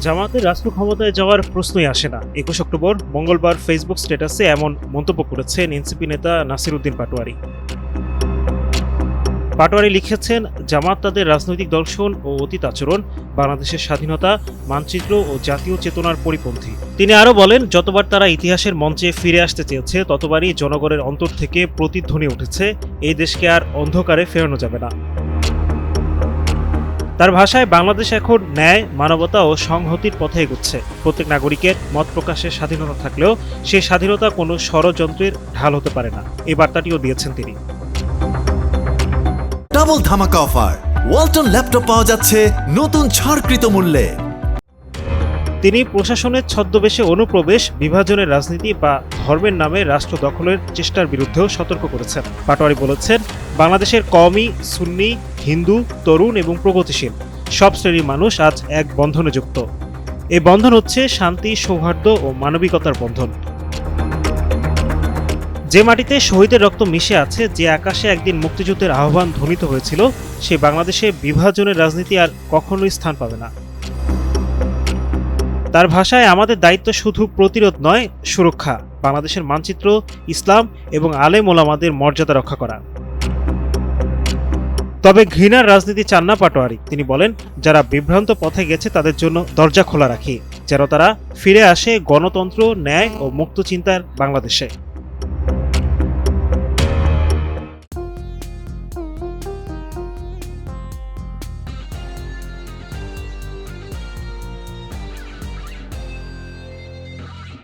জামাতের রাষ্ট্র ক্ষমতায় যাওয়ার প্রশ্নই আসে না। একুশ অক্টোবর, মঙ্গলবার ফেসবুক স্ট্যাটাসে এমন মন্তব্য করেছেন এনসিপি নেতা নাসির উদ্দিন পাটোয়ারি। পাটোয়ারি লিখেছেন, জামাত তাদের রাজনৈতিক দর্শন ও অতীত আচরণ, বাংলাদেশের স্বাধীনতা, মানচিত্র ও জাতীয় চেতনার পরিপন্থী। তিনি আরও বলেন, যতবার তারা ইতিহাসের মঞ্চে ফিরে আসতে চেয়েছে, ততবারই জনগণের অন্তর থেকে প্রতিধ্বনি উঠেছে। এই দেশকে আর অন্ধকারে ফেরানো যাবে না। তার ভাষায় বাংলাদেশ এখন ন্যায় মানবতা ও সংহতির পথে এগোচ্ছে। প্রত্যেক নাগরিকের মত প্রকাশের স্বাধীনতা থাকলেও সেই স্বাধীনতা কোনো ষড়যন্ত্রের ঢাল হতে পারে না। এই বার্তাটিও দিয়েছেন তিনি। ডাবল ধামাকা অফার। ওয়ালটন ল্যাপটপ পাওয়া যাচ্ছে নতুন ছাড়কৃত মূল্যে। তিনি প্রশাসনের ছদ্মবেশে অনুপ্রবেশ বিভাজনের রাজনীতি বা ধর্মের নামে রাষ্ট্র দখলের চেষ্টার বিরুদ্ধেও সতর্ক করেছেন। পাটোয়ারি বলেছেন বাংলাদেশের কওমি সুন্নি হিন্দু, তরুণ এবং প্রগতিশীল। সব শ্রেণির মানুষ আজ এক বন্ধনে যুক্ত। এই বন্ধন হচ্ছে শান্তি, সৌহার্দ্য ও মানবিকতার বন্ধন। যে মাটিতে শহীদের রক্ত মিশে আছে, যে আকাশে একদিন মুক্তিযুদ্ধের আহ্বান ধ্বনিত হয়েছিল, সে বাংলাদেশে বিভাজনের রাজনীতি আর কখনোই স্থান পাবে না। তার ভাষায় আমাদের দায়িত্ব শুধু প্রতিরোধ নয়, সুরক্ষা। বাংলাদেশের মানচিত্র, ইসলাম এবং আলেম ওলামাদের মর্যাদা রক্ষা করা। তবে ঘৃণার রাজনীতি চান না পাটোয়ারি। তিনি বলেন, যারা বিভ্রান্ত পথে গেছে তাদের জন্য দরজা খোলা রাখি, যেন তারা ফিরে আসে গণতন্ত্র, ন্যায় ও মুক্ত চিন্তার বাংলাদেশে।